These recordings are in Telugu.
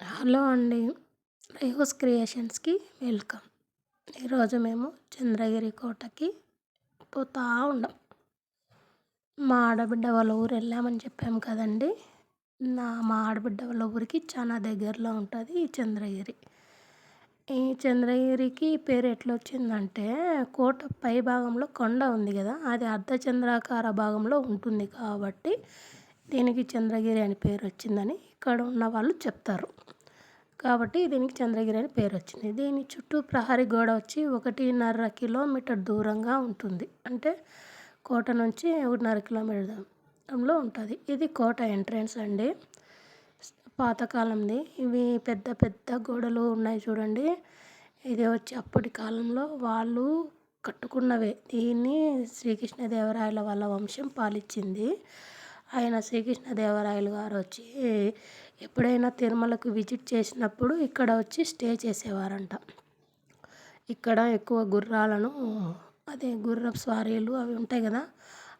హలో అండి. రేహోస్ క్రియేషన్స్కి వెల్కమ్. ఈరోజు మేము చంద్రగిరి కోటకి పోతా ఉన్నాం. మా ఆడబిడ్డ వాళ్ళ ఊరు వెళ్ళామని చెప్పాము కదండి. నా మా ఆడబిడ్డ వాళ్ళ ఊరికి చాలా దగ్గరలో ఉంటుంది ఈ చంద్రగిరి. ఈ చంద్రగిరికి పేరు ఎట్లా వచ్చిందంటే కోట పై భాగంలో కొండ ఉంది కదా అది అర్ధచంద్రాకార భాగంలో ఉంటుంది కాబట్టి దీనికి చంద్రగిరి అని పేరు వచ్చిందని ఇక్కడ ఉన్న వాళ్ళు చెప్తారు. కాబట్టి దీనికి చంద్రగిరి అని పేరు వచ్చింది. దీని చుట్టూ ప్రహరీ గోడ వచ్చి ఒకటిన్నర కిలోమీటర్ దూరంగా ఉంటుంది. అంటే కోట నుంచి ఒకటిన్నర కిలోమీటర్ దూరంలో ఉంటుంది. ఇది కోట ఎంట్రన్స్ అండి. పాతకాలంది. ఇవి పెద్ద పెద్ద గోడలు ఉన్నాయి చూడండి. ఇది వచ్చి అప్పటి కాలంలో వాళ్ళు కట్టుకున్నవే. దీన్ని శ్రీకృష్ణదేవరాయల వాళ్ళ వంశం పాలిచ్చింది. ఆయన శ్రీకృష్ణదేవరాయలు గారు వచ్చి ఎప్పుడైనా తిరుమలకు విజిట్ చేసినప్పుడు ఇక్కడ వచ్చి స్టే చేసేవారంట. ఇక్కడ ఎక్కువ గుర్రాలను అదే గుర్రపు స్వారీలు అవి ఉంటాయి కదా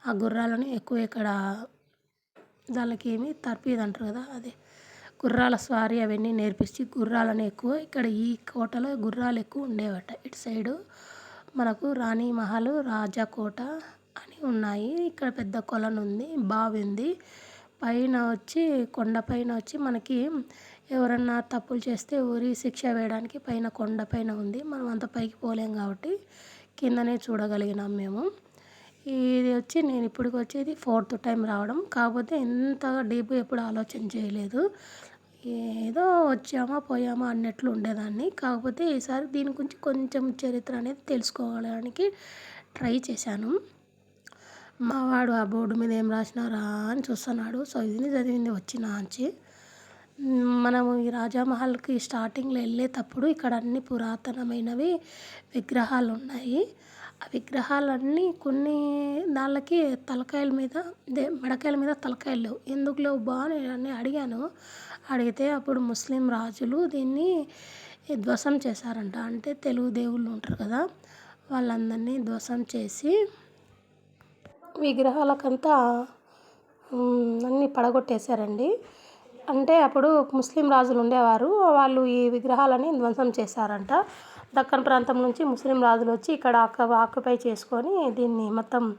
ఆ గుర్రాలను ఎక్కువ ఇక్కడ దానికి ఏమి తర్పీదు అంటారు కదా అదే గుర్రాల స్వారీ అవన్నీ నేర్పించి గుర్రాలను ఎక్కువ ఇక్కడ ఈ కోటలో గుర్రాలు ఎక్కువ ఉండేవట. ఇటు సైడు మనకు రాణి మహల్ రాజా కోట ఉన్నాయి. ఇక్కడ పెద్ద కొలను ఉంది బావి ఉంది పైన వచ్చి కొండపైన వచ్చి మనకి ఎవరన్నా తప్పులు చేస్తే ఊరి శిక్ష వేయడానికి పైన కొండ పైన ఉంది. మనం అంత పైకి పోలేం కాబట్టి కిందనే చూడగలిగినాం మేము. ఇది వచ్చి నేను ఇప్పటికి వచ్చేది ఫోర్త్ టైం రావడం. కాకపోతే ఇంతగా డీప్ ఎప్పుడు ఆలోచన చేయలేదు. ఏదో వచ్చామా పోయామా అన్నట్లు ఉండేదాన్ని. కాకపోతే ఈసారి దీని గురించి కొంచెం చరిత్ర అనేది తెలుసుకోవడానికి ట్రై చేశాను. మావాడు ఆ బోర్డు మీద ఏం రాసినారా అని చూస్తున్నాడు. సో ఇది చదివింది వచ్చిన నుంచి మనము ఈ రాజామహల్కి స్టార్టింగ్లో వెళ్ళేటప్పుడు ఇక్కడ అన్ని పురాతనమైనవి విగ్రహాలు ఉన్నాయి. ఆ విగ్రహాలన్నీ కొన్ని దాళ్ళకి తలకాయల మీద మెడకాయల మీద తలకాయలు లేవు. ఎందుకు లేవు బా అని అడిగాను. అడిగితే అప్పుడు ముస్లిం రాజులు దీన్ని ధ్వసం చేశారంట. అంటే తెలుగు దేవుళ్ళు ఉంటారు కదా వాళ్ళందరినీ ధ్వసం చేసి విగ్రహాలకంతా అన్నీ పడగొట్టేశారండి. అంటే అప్పుడు ముస్లిం రాజులు ఉండేవారు. వాళ్ళు ఈ విగ్రహాలని ధ్వంసం చేశారంట. దక్కన్ ప్రాంతం నుంచి ముస్లిం రాజులు వచ్చి ఇక్కడ ఆక్యుపై చేసుకొని దీన్ని మొత్తం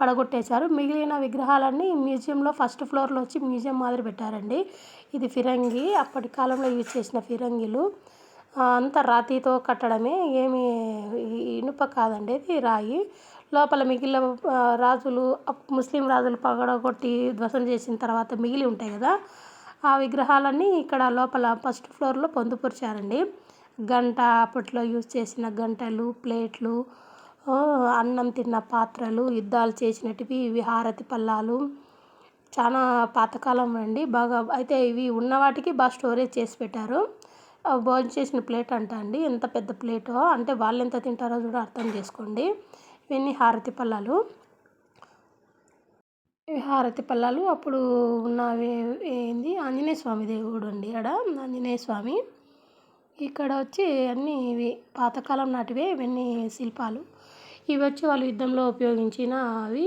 పడగొట్టేశారు. మిగిలిన విగ్రహాలన్నీ మ్యూజియంలో ఫస్ట్ ఫ్లోర్లో వచ్చి మ్యూజియం మాదిరి పెట్టారండి. ఇది ఫిరంగి. అప్పటి కాలంలో యూజ్ చేసిన ఫిరంగిలు. అంతా రాతితో కట్టడమే ఏమి ఇనుప కాదండి. ఇది రాయి. లోపల మిగిలిన రాజులు ముస్లిం రాజులు పగడగొట్టి ధ్వసం చేసిన తర్వాత మిగిలి ఉంటాయి కదా ఆ విగ్రహాలన్నీ ఇక్కడ లోపల ఫస్ట్ ఫ్లోర్లో పొందుపరిచారండి. గంట అప్పట్లో యూజ్ చేసిన గంటలు ప్లేట్లు అన్నం తిన్న పాత్రలు యుద్ధాలు చేసినటివి ఇవి హారతి పల్లాలు చాలా పాతకాలం అండి. బాగా అయితే ఇవి ఉన్న వాటికి బాగా స్టోరేజ్ చేసి పెట్టారు. భోజనం చేసిన ప్లేట్ అంట అండి. ఎంత పెద్ద ప్లేటో అంటే వాళ్ళు ఎంత తింటారో కూడా అర్థం చేసుకోండి. ఇవన్నీ హారతి పళ్ళాలు. ఇవి హారతి పళ్ళాలు. అప్పుడు ఉన్నవి ఏంది? ఆంజనేయ స్వామి దేవుడు అండి ఆడ ఆంజనేయ స్వామి. ఇక్కడ వచ్చి అన్నీ ఇవి పాతకాలం నాటివే ఇవన్నీ శిల్పాలు. ఇవి వచ్చి వాళ్ళు యుద్ధంలో ఉపయోగించిన అవి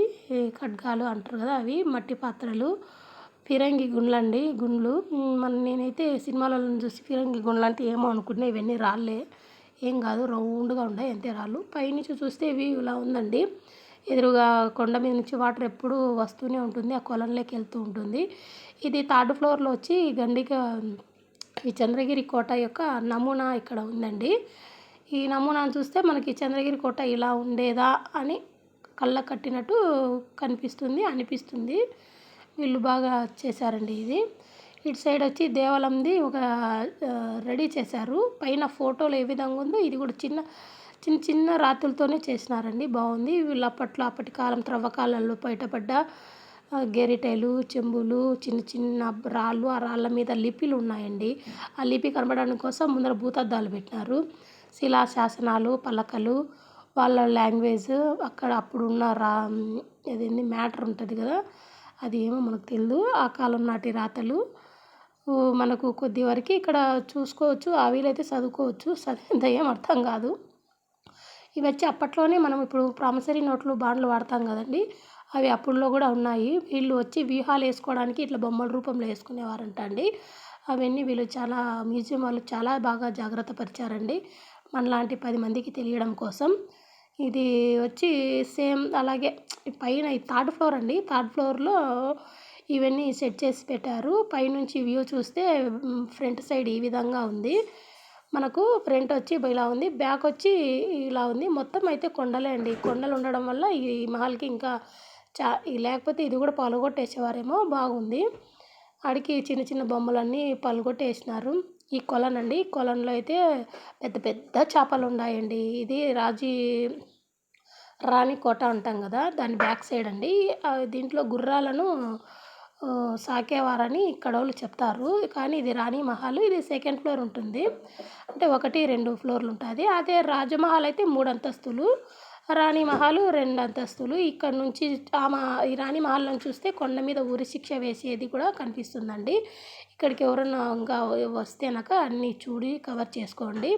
ఖడ్గాలు అంటారు కదా అవి మట్టి పాత్రలు ఫిరంగి గుండ్లండి గుండ్లు. మన నేనైతే సినిమాలలో చూసి ఫిరంగి గుండ్లు అంటే ఏమో అనుకున్నా ఇవన్నీ రాళ్ళే. ఏం కాదు రౌండ్గా ఉన్నాయి అంతే రాళ్ళు. పైనుంచి చూస్తే ఇవి ఇలా ఉందండి. ఎదురుగా కొండ మీద నుంచి వాటర్ ఎప్పుడు వస్తూనే ఉంటుంది ఆ కొలంలోకి వెళ్తూ ఉంటుంది. ఇది థర్డ్ ఫ్లోర్లో వచ్చి గండిక ఈ చంద్రగిరి కోట యొక్క నమూనా ఇక్కడ ఉందండి. ఈ నమూనాను చూస్తే మనకి చంద్రగిరి కోట ఇలా ఉండేదా అని కళ్ళ కట్టినట్టు కనిపిస్తుంది అనిపిస్తుంది. వీళ్ళు బాగా చేశారండి ఇది. ఇటు సైడ్ వచ్చి దేవాలయంది ఒక రెడీ చేశారు. పైన ఫోటోలు ఏ విధంగా ఉందో ఇది కూడా చిన్న చిన్న చిన్న రాతులతోనే చేసినారండి. బాగుంది. వీళ్ళు అప్పట్లో అప్పటి కాలం త్రవ్వకాలలో బయటపడ్డ గెరిటెలు చెంబులు చిన్న చిన్న రాళ్ళు ఆ రాళ్ళ మీద లిపిలు ఉన్నాయండి. ఆ లిపి కనబడడానికి కోసం ముందర భూతద్దాలు పెట్టినారు. శిలా శాసనాలు పలకలు వాళ్ళ లాంగ్వేజ్ అక్కడ అప్పుడున్న రా ఏదేంది మ్యాటర్ ఉంటుంది కదా అది ఏమో మనకు తెలియదు ఆ కాలం నాటి రాతలు మనకు కొద్ది వరకు ఇక్కడ చూసుకోవచ్చు ఆ వీలైతే చదువుకోవచ్చు. చదివింత ఏం అర్థం కాదు. ఇవి వచ్చి అప్పట్లోనే మనం ఇప్పుడు ప్రామిసరీ నోట్లు బాండ్లు వాడతాం కదండి. అవి అప్పుడులో కూడా ఉన్నాయి. వీళ్ళు వచ్చి వ్యూహాలు వేసుకోవడానికి ఇట్లా బొమ్మల రూపంలో వేసుకునేవారంట అండి. అవన్నీ వీళ్ళు చాలా మ్యూజియం వాళ్ళు చాలా బాగా జాగ్రత్త పరిచారండి. మనలాంటి పది మందికి తెలియడం కోసం. ఇది వచ్చి సేమ్ అలాగే పైన థర్డ్ ఫ్లోర్ అండి. థర్డ్ ఫ్లోర్లో ఇవన్నీ సెట్ చేసి పెట్టారు. పైనుంచి వ్యూ చూస్తే ఫ్రంట్ సైడ్ ఈ విధంగా ఉంది. మనకు ఫ్రంట్ వచ్చి ఇలా ఉంది. బ్యాక్ వచ్చి ఇలా ఉంది. మొత్తం అయితే కొండలే అండి. కొండలు ఉండడం వల్ల ఈ మహల్కి ఇంకా చా లేకపోతే ఇది కూడా పలుగొట్టేసేవారేమో. బాగుంది. ఆడికి చిన్న చిన్న బొమ్మలన్నీ పలుగొట్టేసినారు. ఈ కొలనండి. కొలంలో అయితే పెద్ద పెద్ద చేపలు ఉన్నాయండి. ఇది రాజీ రాణి కోట అంటాం కదా. దాని బ్యాక్ సైడ్ అండి. దీంట్లో గుర్రాలను సాకేవారని ఇక్కడ వాళ్ళు చెప్తారు. కానీ ఇది రాణి మహల్ ఇది సెకండ్ ఫ్లోర్ ఉంటుంది. అంటే ఒకటి రెండు ఫ్లోర్లు ఉంటుంది అదే రాజమహల్ అయితే మూడు అంతస్తులు. రాణి మహల్ రెండు అంతస్తులు. ఇక్కడ నుంచి ఆమె ఈ రాణి మహల్ని చూస్తే కొండ మీద ఊరి శిక్ష వేసేది కూడా కనిపిస్తుందండి. ఇక్కడికి ఎవరన్నా ఇంకా వస్తేనక అన్నీ చూడి కవర్ చేసుకోండి.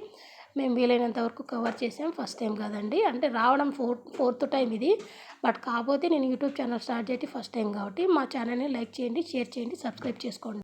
మేము వీలైనంత వరకు కవర్ చేసాం. ఫస్ట్ టైం కదండి. అంటే రావడం ఫోర్త్ ఫోర్త్ టైం ఇది. బట్ కాకపోతే నేను యూట్యూబ్ ఛానల్ స్టార్ట్ చేసి ఫస్ట్ టైం కాబట్టి మా ఛానల్ని లైక్ చేయండి షేర్ చేయండి సబ్స్క్రైబ్ చేసుకోండి.